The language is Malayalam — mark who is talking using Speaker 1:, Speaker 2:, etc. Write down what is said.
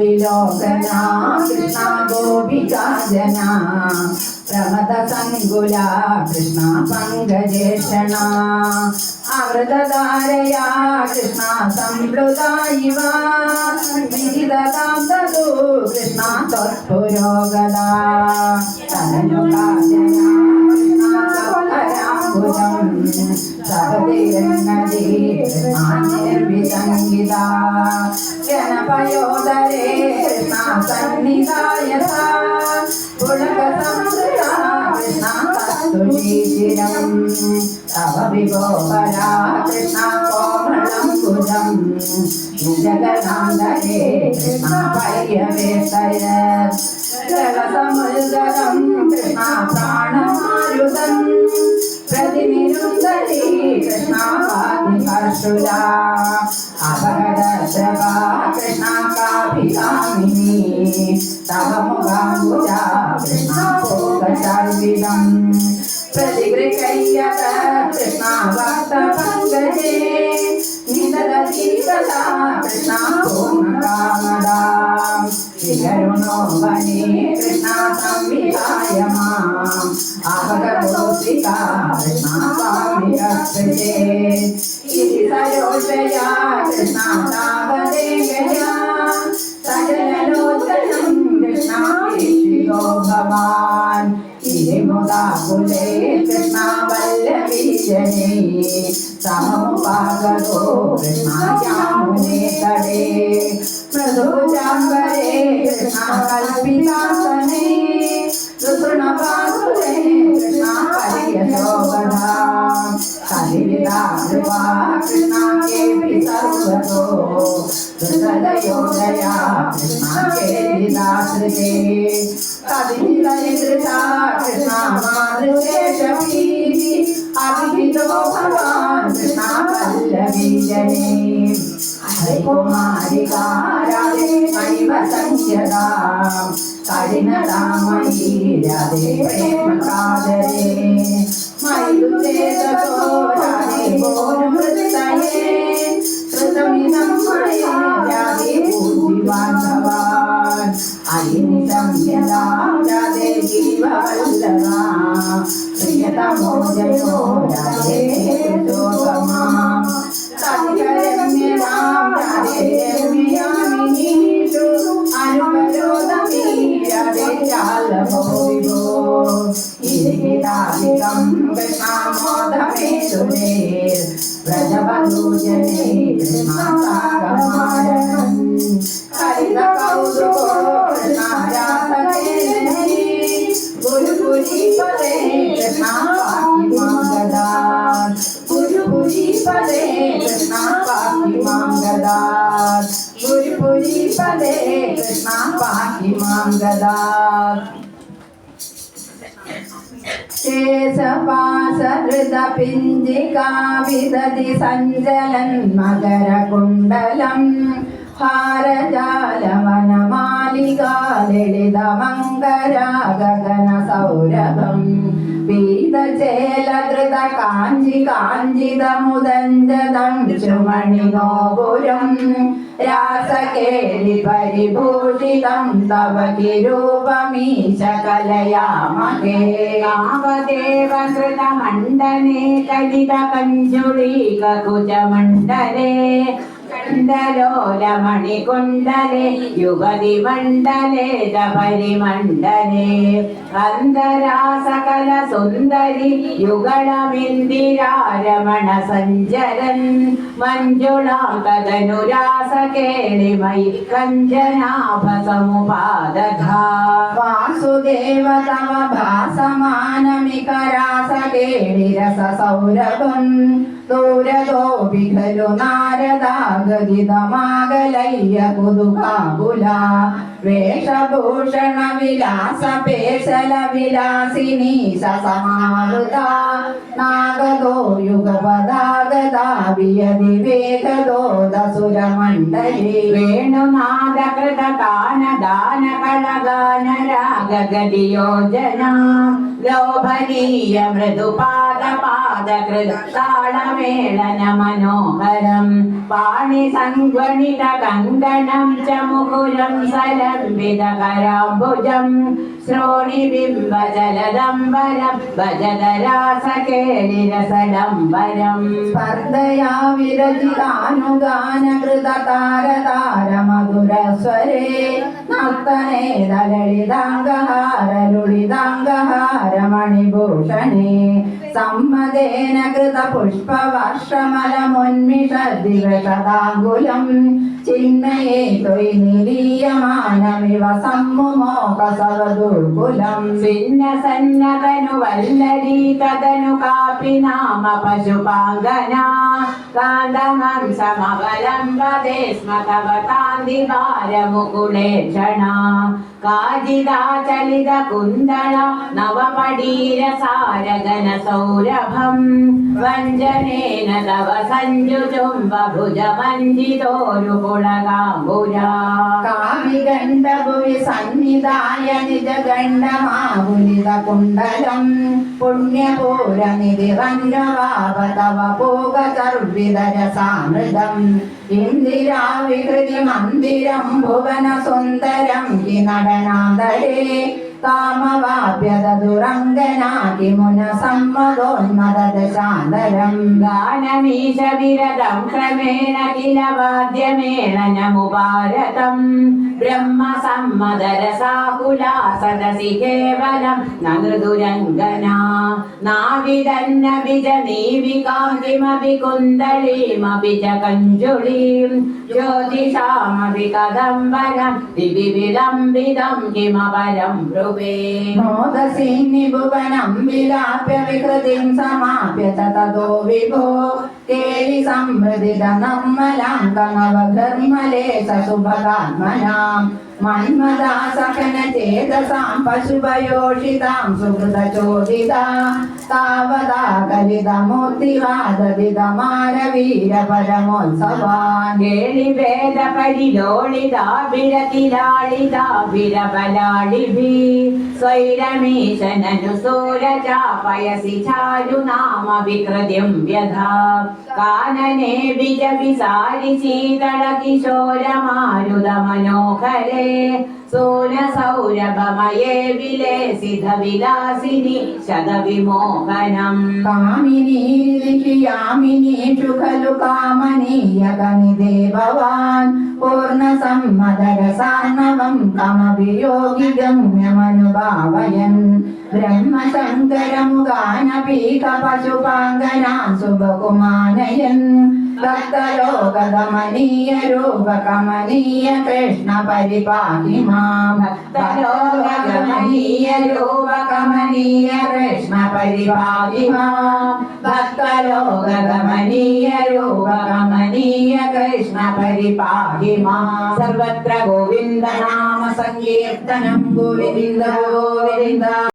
Speaker 1: വിലോകന കൃഷ്ണ ഗോപികാജന പ്രമദ സങ്കുല കൃഷ്ണ പങ്കജേഷണ അമൃതധാരയാ കൃഷ്ണ സംപ്ലുതായിവ വിദിതതാം തതു കൃഷ്ണ ത്വത്പുരോഗത തനനുകാജന అద్భుతం సహదేయన్నది మా నిర్మితంగిత జనపయోదరే నా సన్నిధాయత పులక సముద్ర కృష్ణ సుశీలం తవ విభోపరా కృష్ణ కోమళం కుజం జగదాంధరే కృష్ణ పర్యవేశయ జగతముదరం కృష్ణ ప్రాణమాయుధం ప్రతిమిరుందరి కృష్ణాపాదిపరశులా అపగదర్శవా కృష్ణాకాభికామిని తవ ముఖాంబుజా కృష్ణాపోకచార్విదం ప్రతిగృహయ్యత కృష్ణాభక్త పంకజే నిందదీ కృష్ణాపూర్ణ కామదా శ్రీకరుణో వని కృష్ణ సంవిహాయ మాగోసికా కృష్ణ స్వామి రక్షతే శ్రీయోజయా కృష్ణ సావదే గయా సజనలో गोविन्दो भवान् इति मुदा कुले कृष्णावल्लवी जने सममुपागतो कृष्णायामुने तडे मृदुजाकरे कृष्णाकल्पितासने ऋतृणपासुरे कृष्णापर्यशोभदा कलिता कृपा कृष्णाकेऽपि सर्वतो हृदयोदया कृष्णाके विदाश्रिते కవితలింగలితా కృష్ణ మాధుకేశవీ అభిహితో భగవాన్ కృష్ణ పల్లవి జనే
Speaker 2: హరి
Speaker 1: రాధేవి వల్లనా ప్రియత భోజనో రాధే లోకమా సత్యమే రామ రాధేమి యామినీషు అనుమలోదమి రాధే చాల భోవిభో ఇది రాధికం కృష్ణామోదమేషునే వ్రజవధూజనే కృష్ణాసాగమారణం హరిత కౌసుకో కృష్ణారా ખુશી પરે કૃષ્ણા પાકી માંગદાર ગુરુ ખુશી પરે કૃષ્ણા પાકી માંગદાર ગુરુ ખુશી પરે કૃષ્ણા પાકી માંગદાર േശപാശഹൃദപിഞ്ചികാവിതതി സഞ്ജലൻ മകരകുണ്ടലം ഹാരജാലവനമാ മാലികാ ലളിത മംഗരാഗന സൗരഭം പീതചേലധൃത കാഞ്ചി കാഞ്ചിതമുദഞ്ചതം ചുമണിനോപുരം രാസകേളി പരിഭൂഷിതം തവ കിരൂപമീശ കലയാമകേ
Speaker 3: കാവദേവകൃതമണ്ഡനേ കലിത കഞ്ചുളീകുജമണ്ഡലേ മണ്ഡലോല മണികുണ്ടലേ യുഗതി മണ്ഡലേ പരിമണ്ഡലേ അന്തരാ സകല സുന്ദരി യുഗളമിന്ദിരാരമണ സഞ്ചരൻ മഞ്ജുളാകതനുരാസ കേളിമൈ കഞ്ജനാഭ സമുപാദധാ
Speaker 1: വാസുദേവ തവ ഭാസമാനമികരാസ കേളിരസ സൗരഭം ദൂരതോ വിഘലു നാരദാഗതിതമാകലയ്യ കുതുകാകുല വേഷഭൂഷണ വിലാസ പേശല വിലാസിനി സമാഹൃത നാഗതോ യുഗപദാഗതാവിയതി വേഗതോ ദസുരമണ്ഡലി
Speaker 3: വേണുനാദകൃത ഗാന ദാന കളഗാന രാഗഗതിയോജന ലോഭനീയ മൃദുപാ पादकृताळमेलन मनोहरं पाणिसङ्गणितकङ्गणं च मुकुलं सलम्बितकराम्बुजं श्रोणिबिम्बजलदम्बरं भजदरासकेलिरसडम्बरं
Speaker 1: स्पर्धया विरचितानुगानकृततारतारमधुरस्वरे नर्तने दललिदाङ्गहारलुलिदाङ्गहारमणिभूषणे സമ്മതേന കൃത പുഷ്പവർഷമലമൊന്മിഷ ദിവശതാങ്കുലം ചിന്മയേ തൊയ് നിരീയമാനമിവ സമ്മുമോഹസവദുർകുലം
Speaker 3: ഭിന്ന സന്നതനു വല്ലരി തദനു കാപ്പി നാമ പശുപാങ്കന കാന്തമം സമവലംബദേ സ്മ തവ താന്തി ഭാരമുകുളേക്ഷണ. കാജിതാചലിത കുന്തള നവപടീര സാരഗന സൗരഭം വഞ്ചനേന തവ സഞ്ജുജുംബ ഭുജ വഞ്ചിതോരു പുളകാംബുരാ
Speaker 1: കാമികണ്ഠഭുവി സന്നിധായ നിജഗണ്ഡമാകുലിത കുണ്ടലം പുണ്യപൂരനിധി വന്യവാപ തവ പൂഗചർവിതരസാമൃതം ഇന്ദിരാ വികൃതി മന്ദിരം ഭുവന സുന്ദരം ഹി നടനാദരേ കാമവാപ്യത ദുരംഗനാകി മുന സമ്മതോന്മദശാന്തരം
Speaker 3: ഗാനമീശ വിരതം ക്രമേണ കില വാദ്യമേളനമുപാരതം ബ്രഹ്മ സമ്മദരസാകുലാ സദസി കേവലം നൃദുരംഗനാ നാവിതന്ന വിജ നീവികാന്തിമപി കുന്ദളീമപി ച കഞ്ജുളീം ജ്യോതിഷാമപി കദംബരം ദിവി വിളംബിതം കിമപരം സ്വരൂപേ
Speaker 1: മോദസീ നിഭുവനംബിലാപ്യ വികൃതിം സമാപ്യ തതോ വിഭോ. കേലി സംവൃതിത നമ്മലാംഗ നവകർമ്മലേ സുഭകാത്മനാം മന്മദാസകന ചേതസാം പശുഭയോഷിതാം സുഹൃതചോദിതാ താവതാ കലിതമൂർത്തിവാദതിതമാരവീര പരമോത്സവാഞ്ജേളി
Speaker 3: വേദ പരിലോളിതാഭിരതിലാളിതാഭിരബലാളിഭി സ്വൈരമീശനനുസൂരചാപയസി ചാരുനാമ വികൃതിം വ്യധാ കാനനെ ബിജ വിസാരി ശീതള കിശോരമാരുത മനോഹരേ സൗരഭമയേ വിലേസിത വിലാസിനി ശതവിമോഹനം.
Speaker 1: കാമിനി യാമിനീഷു ഖലു കാമനീയകനിതേ ഭവാൻ പൂർണസമ്മതരസാർണവം കമഭിയോഗി ഗമ്യമനുഭാവയൻ. బ్రహ్మ సంకరముగాన పీక పశుపాంగన శుభకుమానయన్ భక్తలోకమనీయ రూప కమనీయ కృష్ణ పరిపాహి
Speaker 3: భక్తలోకమనీయ రూప కమనీయ కృష్ణ పరిపాహి భక్తలోకమనీయ రూప కమనీయ
Speaker 1: కృష్ణ
Speaker 3: పరిపాహి సర్వత్ర గోవింద నామ సంకీర్తనం
Speaker 1: గోవింద గోవింద